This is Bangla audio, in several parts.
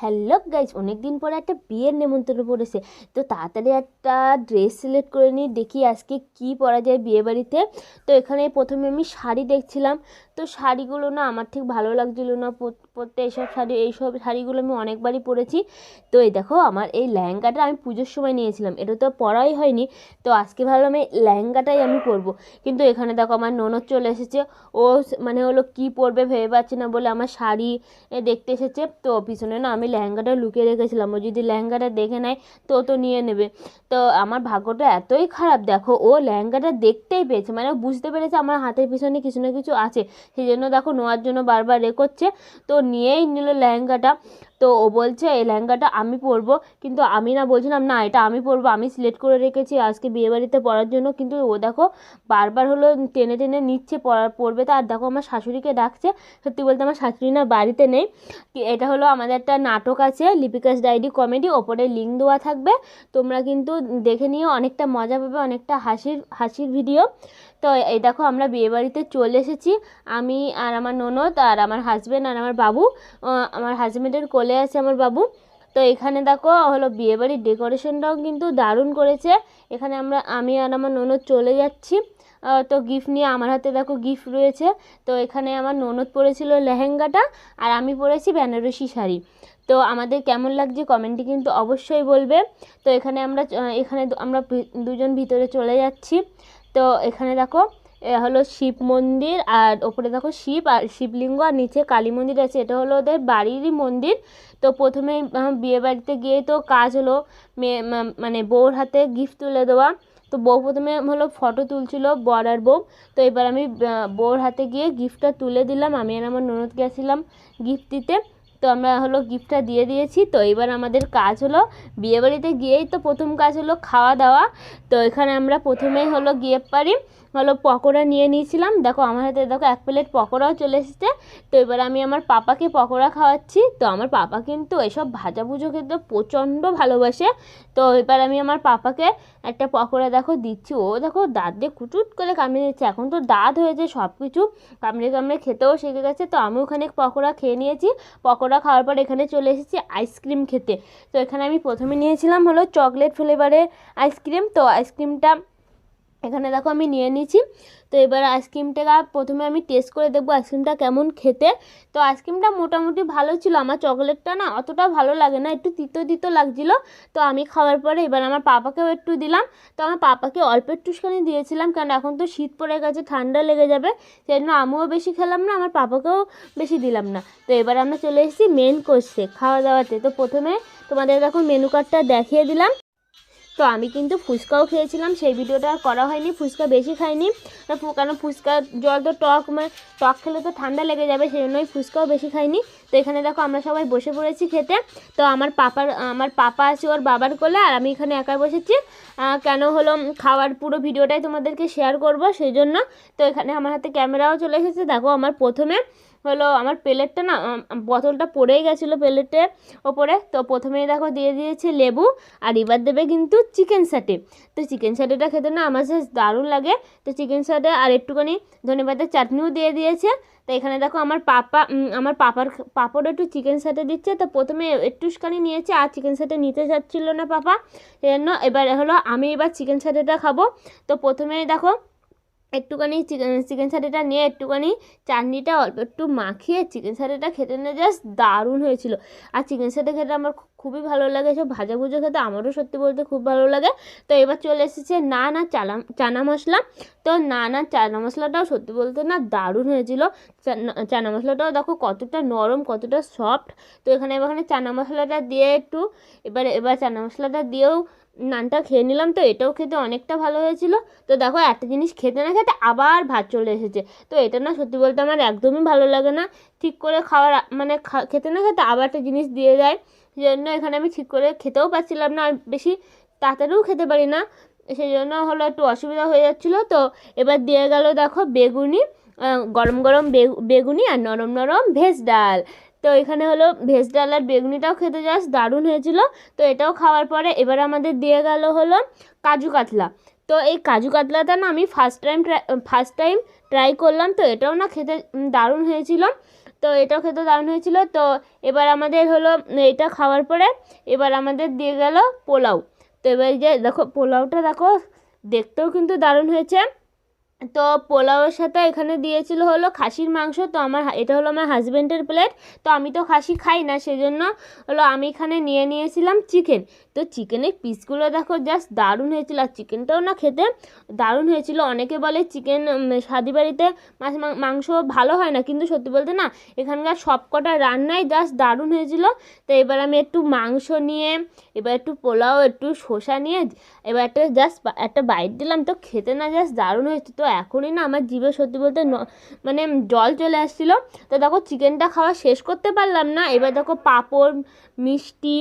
হ্যালো গাইজ অনেক দিন পরে একটা বিয়ের নেমন্তন্ন পড়েছে। তো তাড়াতাড়ি একটা ড্রেস সিলেক্ট করে নিই, দেখি আজকে কি পরা যায় বিয়ে বাড়িতে তো এখানে প্রথমে আমি শাড়ি দেখছিলাম। তো শাড়িগুলো না আমার ঠিক ভালো লাগছিল না, পর- পরতে এইসব শাড়ি, এইসব শাড়িগুলো আমি অনেকবারই পরেছি। তো এই দেখো, আমার এই লেহেঙ্গাটা আমি পুজোর সময় নিয়েছিলাম, এটা তো পরাই হয়নি। তো আজকে ভাবলাম এই লেহেঙ্গাটাই আমি পরবো। কিন্তু এখানে দেখো আমার ননদ চলে এসেছে, ও মানে হলো কি পরবে ভেবে পাচ্ছে না বলে আমার শাড়ি দেখতে এসেছে। তো পিছনে না আমি লেহেঙ্গাটা লুকিয়ে রেখেছিলাম। ও যদি লেহেঙ্গাটা দেখে নেয়, তো তো নিয়ে নেবে। তো আমার ভাগ্যটা এতই খারাপ, দেখো, ও লেহেঙ্গাটা দেখতেই পেয়েছে। মানে বুঝতে পেরেছে আমার হাতের পিছনে কিছু না কিছু আছে। সেই জন্য দেখো নেওয়ার জন্য বারবার এ করছে। তো নিয়েই নিল লেহেঙ্গাটা। তো ও বলছে, এই লেহেঙ্গাটা আমি পরবো। কিন্তু আমি না বলছিলাম, না, এটা আমি পরবো। আমি সিলেক্ট করে রেখেছি আজকে বিয়েবাড়িতে পরার জন্য। কিন্তু ও দেখো, বারবার হলো টেনে টেনে নিচ্ছে পরবে তো। আর দেখো, আমার শাশুড়িকে ডাকছে। সত্যি বলতে আমার শাশুড়ি না বাড়িতে নেই। এটা হলো আমাদের একটা নাটক আছে, লিপিকাস ডায়েরি কমেডি। ওপরে লিঙ্ক দেওয়া থাকবে। তোমরা কিন্তু দেখে নিও, অনেকটা মজা পাবে, অনেকটা হাসির হাসির ভিডিও। তো এই দেখো, আমরা বিয়েবাড়িতে চলে এসেছি। আমি আর আমার ননদ, আর আমার হাজব্যান্ড আর আমার বাবু। আমার হাজব্যান্ডের কোলে আছে আমার বাবু। তো এখানে দেখো, হলো বিয়েবাড়ির ডেকোরেশনটাও কিন্তু দারুণ করেছে। এখানে আমরা, আমি আর আমার ননদ চলে যাচ্ছি। তো গিফট নিয়ে আমার হাতে দেখো গিফট রয়েছে। তো এখানে আমার ননদ পরেছিল লেহেঙ্গাটা আর আমি পরেছি বেনারসি শাড়ি। তো আমাদের কেমন লাগছে কমেন্টে কিন্তু অবশ্যই বলবে। তো এখানে আমরা এখানে আমরা দুজন ভিতরে চলে যাচ্ছি। তো এখানে দেখো এ হলো শিব মন্দির আর ওপরে দেখো শিব আর শিবলিঙ্গ আর নিচে কালী মন্দির আছে। এটা হলো ওদের বাড়িরই মন্দির। তো প্রথমে বিয়ে বাড়িতে গিয়ে তো কাজ হলো মেয়ে মানে বউর হাতে গিফট তুলে দেওয়া। তো বউ প্রথমে হলো ফটো তুলছিল বর আর বউ। তো এবার আমি বউর হাতে গিয়ে গিফটটা তুলে দিলাম। আমি আর আমার ননদ গেছিলাম গিফট দিতে। তো আমরা হলো গিফটটা দিয়ে দিয়েছি। তো এবার আমাদের কাজ হলো বিয়েবাড়িতে গিয়েই তো প্রথম কাজ হলো খাওয়া দাওয়া। তো এখানে আমরা প্রথমেই হলো গিয়ে পারি হলো পকোড়া নিয়ে নিয়েছিলাম। দেখো আমার হাতে দেখো এক প্লেট পকোড়াও চলে এসেছে। তো এবার আমি আমার পাপাকে পকোড়া খাওয়াচ্ছি। তো আমার পাপা কিন্তু এসব ভাজাভুজো খেতে প্রচণ্ড ভালোবাসে। তো এবার আমি আমার পাপাকে একটা পকোড়া দেখো দিচ্ছি। ও দেখো দাঁত দিয়ে কুচুট করে কামড়ে দিচ্ছে। এখন তো দাঁত হয়েছে সব কিছু কামড়ে কামড়ে খেতেও শিখে গেছে। তো আমি ওখানে পকোড়া খেয়ে নিয়েছি। পকোড়া খাওয়ার পর এখানে চলে এসেছি আইসক্রিম খেতে। তো এখানে আমি প্রথমে নিয়েছিলাম হলো চকলেট ফ্লেভারের আইসক্রিম। তো আইসক্রিমটা এখানে দেখো আমি নিয়ে নিয়েছি। তো এবার আইসক্রিমটা প্রথমে আমি টেস্ট করে দেখব আইসক্রিমটা কেমন খেতে। তো আইসক্রিমটা মোটামুটি ভালো ছিল, আমার চকলেটটা না অতটা ভালো লাগে না, একটু তিতো তিতো লাগছিল। তো আমি খাওয়ার পরে এবার আমার পাপাকেও একটু দিলাম। তো আমার পাপাকে অল্প একটুখানি দিয়েছিলাম, কারণ এখন তো শীত পড়ে গেছে, ঠান্ডা লেগে যাবে সেই জন্য আমিও বেশি খেলাম না, আমার পাপাকেও বেশি দিলাম না। তো এবার আমরা চলে এসেছি মেন কোর্সে খাওয়া দাওয়াতে। তো প্রথমে তোমাদের দেখো মেনু কার্ডটা দেখিয়ে দিলাম। তো আমি কিন্তু ফুচকাও খেয়েছিলাম, সেই ভিডিওটা করা হয়নি, ফুচকা বেশি খাইনি। কারণ ফুচকা জল তো টক মানে টক খেলে তো ঠান্ডা লেগে যাবে সেই জন্যই ফুচকাও বেশি খাইনি। তো এখানে দেখো আমরা সবাই বসে পড়েছি খেতে। তো আমার পাপার, আমার পাপা আছে ওর বাবার কোলে, আর আমি এখানে একা বসেছি। কেন হলো খাওয়ার পুরো ভিডিওটাই তোমাদেরকে শেয়ার করব, সেই জন্য। তো এখানে আমার হাতে ক্যামেরাও চলে এসেছে, দেখো আমার প্রথমে। হলো আমার প্লেটটা না বোতলটা পড়েই গেছিল প্লেটের ওপরে। তো প্রথমেই দেখো দিয়ে দিয়েছে লেবু আর এবার দেবে কিন্তু চিকেন স্যাটে। তো চিকেন স্যাটেটা খেতে না আমার জাস্ট দারুণ লাগে। তো চিকেন স্যাটে আর একটুখানি ধনেপাতার চাটনিও দিয়ে দিয়েছে। তো এখানে দেখো আমার পাপা আমার পাপার পাপড় একটু চিকেন স্যাটে দিচ্ছে। তো প্রথমে একটুখানি নিয়েছে আর চিকেন স্যাটে নিতে চাচ্ছিল না পাপা। সেই জন্য এবার হলো আমি এবার চিকেন স্যাটেটা খাব। তো প্রথমেই দেখো একটুখানি চিকেন চিকেন স্যাটেটা নিয়ে একটুখানি চাটনিটা অল্প একটু মাখিয়ে চিকেন স্যাটেটা খেতে নিয়ে জাস্ট দারুণ হয়েছিল। আর চিকেন স্যাটে খেতে আমার খুবই ভালো লাগে সব ভাজা ভুজো খেতে আমারও সত্যি বলতে খুব ভালো লাগে। তো এবার চলে এসেছে নান আর চানা চানা মশলা। তো নান আর চানা মশলাটাও সত্যি বলতে না দারুণ হয়েছিল। চানা- মশলাটাও দেখো কতটা নরম, কতটা সফট তো এখানে এবার চানা মশলাটা দিয়ে একটু, এবার এবার চানা মশলাটা দিয়েও নানটা খেয়ে নিলাম তো, এটাও খেতে অনেকটা ভালো হয়েছিল। তো দেখো, একটা জিনিস খেতে না খেতে আবার ভাত চলে এসেছে। তো এটা না সত্যি বলতে আমার একদমই ভালো লাগে না। ঠিক করে খাওয়ার মানে খেতে না খেতে আবার একটা জিনিস দিয়ে দেয়। সেই জন্য এখানে আমি ঠিক করে খেতেও পাচ্ছিলাম না বেশি তাড়াতাড়িও খেতে পারি না। সেই জন্য হলো একটু অসুবিধা হয়ে যাচ্ছিল। তো এবার দিয়ে গেল দেখো বেগুনি গরম গরম বেগু- বেগুনি আর নরম নরম ভেজ ডাল। তো এখানে হলো ভেজ ডাল আর বেগুনিটাও খেতে জাস্ট দারুণ হয়েছিল। তো এটাও খাওয়ার পরে এবার আমাদের দিয়ে গেল হলো কাজু কাতলা। তো এই কাজু কাতলাটা না আমি first time first time try করলাম, তো এটাও না খেতে দারুণ হয়েছিল। তো এটাও খেতে দারুণ হয়েছিল। তো এবার আমাদের হলো এটা খাওয়ার পরে এবার আমাদের দিয়ে গেল পোলাও। তো এবার যে দেখো, পোলাওটা দেখো, দেখতেও কিন্তু দারুণ হয়েছে। তো পোলাওয়ের সাথে এখানে দিয়েছিল হলো খাসির মাংস, তো আমার এটা হলো আমার হাজব্যান্ডের প্লেট তো আমি তো খাসি খাই না, সেজন্য হলো আমি এখানে নিয়ে নিয়েছিলাম চিকেন তো চিকেনের পিসগুলো দেখো জাস্ট দারুণ হয়েছিল, আর চিকেনটাও না খেতে দারুণ হয়েছিল। অনেকে বলে চিকেন শাদি বাড়িতে মাছ মাংস ভালো হয় না, কিন্তু সত্যি বলতে না, এখানকার সব কটা রান্নাই জাস্ট দারুণ হয়েছিল। তো এবার আমি একটু মাংস নিয়ে, এবার একটু পোলাও, একটু শসা নিয়ে, এবার একটা জাস্ট একটা বাইট দিলাম, তো খেতে না জাস্ট দারুণ হয়েছে। তো এখনই না আমার জিভে সত্যি বলতে মানে জল চলে আসছিল। তো দেখো চিকেনটা খাওয়া শেষ করতে পারলাম না। এবার দেখো পাঁপড়, মিষ্টি,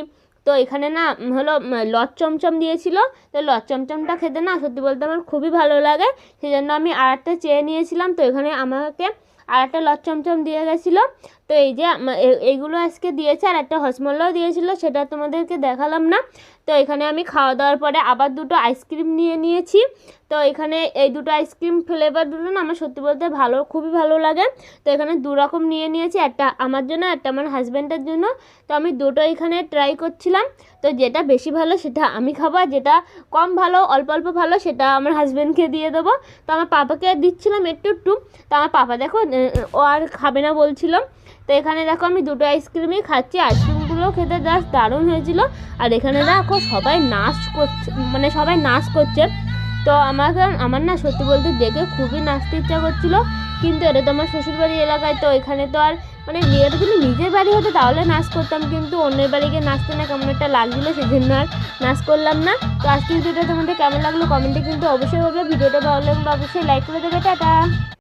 তো এখানে না হলো লচ চমচম দিয়েছিল। তো লট চমচমটা খেতে না সত্যি বলতে আমার খুবই ভালো লাগে। সেই জন্য আমি আর একটা চেয়ে নিয়েছিলাম। তো এখানে আমাকে আর একটা লচ চমচম দিয়ে গেছিল। তো এই যে এইগুলো আজকে দিয়েছে আর একটা হসমলাও দিয়েছিল, সেটা তোমাদেরকে দেখালাম না। তো এখানে আমি খাওয়া দাওয়ার পরে আবার দুটো আইসক্রিম নিয়ে নিয়েছি। তো এখানে এই দুটো আইসক্রিম ফ্লেভার দুটো না আমার সত্যি বলতে ভালো, খুবই ভালো লাগে। তো এখানে দু রকম নিয়ে নিয়েছি, একটা আমার জন্য, একটা আমার হাজব্যান্ডের জন্য। তো আমি দুটো এখানে ট্রাই করছিলাম। তো যেটা বেশি ভালো সেটা আমি খাব যেটা কম ভালো, অল্প অল্প ভালো সেটা আমার হাজব্যান্ডকে দিয়ে দেবো। তো আমার পাপাকে দিচ্ছিলাম একটু একটু। তো আমার পাপা দেখো ও আর খাবে না বলছিল। তো এখানে দেখো আমি দুটো আইসক্রিমই খাচ্ছি। আইসক্রিমগুলো খেতে জাস্ট দারুণ হয়েছিল। আর এখানে দেখো সবাই নাচ করছে মানে সবাই নাচ করছে। তো আমাকে, আমার না সত্যি বলতে দেখে খুবই নাচতে ইচ্ছা করছিল। কিন্তু এটা তো আমার শ্বশুরবাড়ি এলাকায়, তো এখানে তো আর মানে এটা যদি নিজের বাড়ি হতো তাহলে নাচ করতাম। কিন্তু অন্যের বাড়ি গিয়ে নাচতে না কেমন একটা লাগছিল সেই জন্য আর নাচ করলাম না। তো আজকে ভিডিওটা তোমাদের কেমন লাগল কমেন্টে কিন্তু অবশ্যই বলবে। ভিডিওটা ভালো লাগলে অবশ্যই লাইক করে দেবে, টাটা।